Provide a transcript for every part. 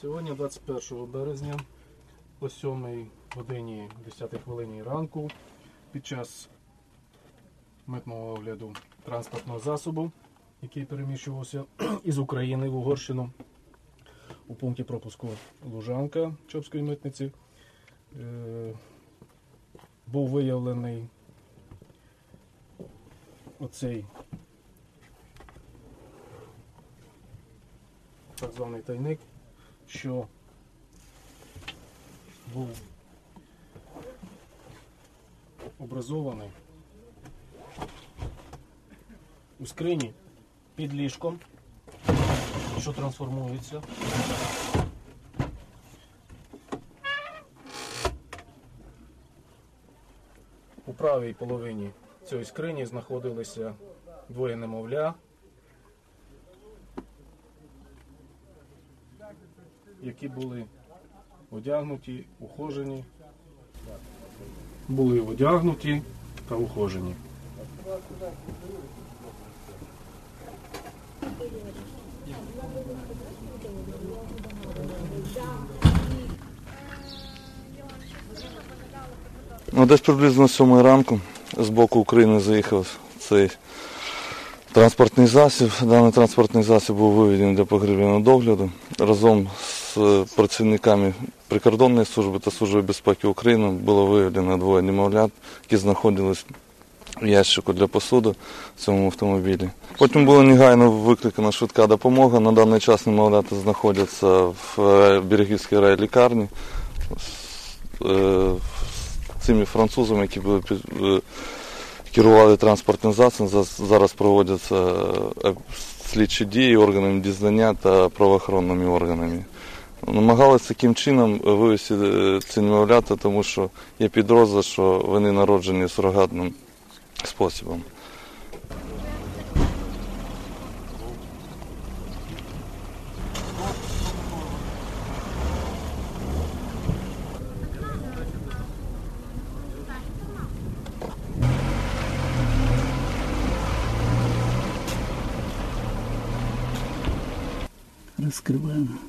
Сьогодні 21 березня о 7 годині 10 хвилині ранку під час митного огляду транспортного засобу, який переміщувався із України в Угорщину у пункті пропуску Лужанка Чопської митниці, е, був виявлений оцей так званий тайник, що був образований у скрині під ліжком, що трансформується. У правій половині цієї скрині знаходилися двоє немовля, які були одягнуті, ухожені, були одягнуті та ухожені. Ну, десь приблизно 7 ранку з боку України заїхав цей транспортний засіб. Даний транспортний засіб був виведений для погребельного догляду разом з е, працівниками прикордонної служби та Служби безпеки України було виявлено двоє немовлят, які знаходились в ящику для посуду в цьому автомобілі. Потім була негайно викликана швидка допомога. На даний час немовлята знаходяться в е, Берегівській райлікарні. Цими французами, які були е, керували транспортним засобом. Зараз проводяться е, слідчі дії органами дізнання та правоохоронними органами. Намагалися таким чином вивести е, ці немовлята, тому що є підроза, що вони народжені сурогатним способом. Раскрываем.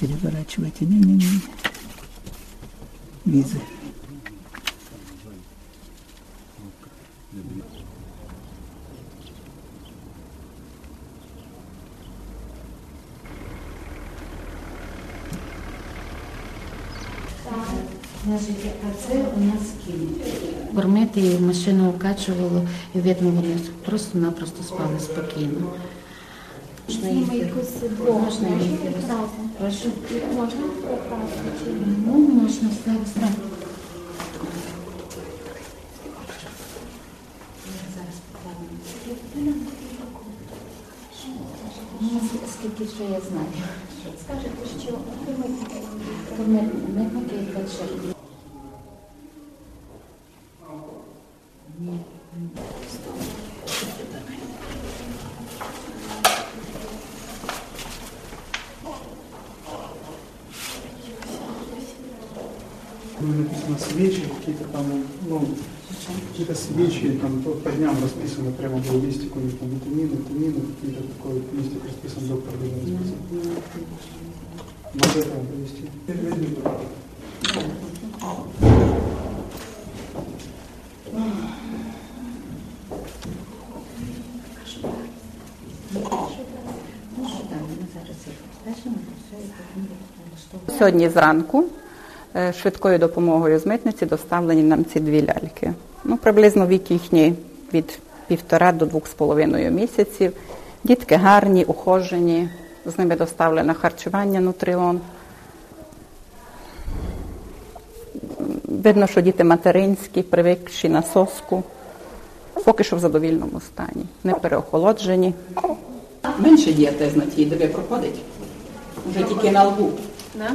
Переворачивайте. Не-не-не. Визы. Значить, а це у нас кінь. Кормити в машину вкачувало, і видно, вони просто-напросто спали спокійно. Можна їх можна Прошу. Можна? Ну, можна покладемо. Ну, Скільки що я знаю. Скажете, що отримати Митники і фельдшери. Ну, написано свечи, какие-то там, ну, какие-то свечи, там по, по дням расписано, прямо был листик у них, там, витамины, витамины, какие-то такой вот листик расписан, доктор Гагарин расписан. Могу это вам Сьогодні зранку е, швидкою допомогою з митниці доставлені нам ці дві ляльки. Ну, приблизно вік їхній від півтора до двох з половиною місяців. Дітки гарні, ухожені, з ними доставлено харчування нутріон. Видно, що діти материнські, привикші на соску, поки що в задовільному стані, не переохолоджені. Менше дієтезна тій, де проходить. Уже тільки на лбу. Да?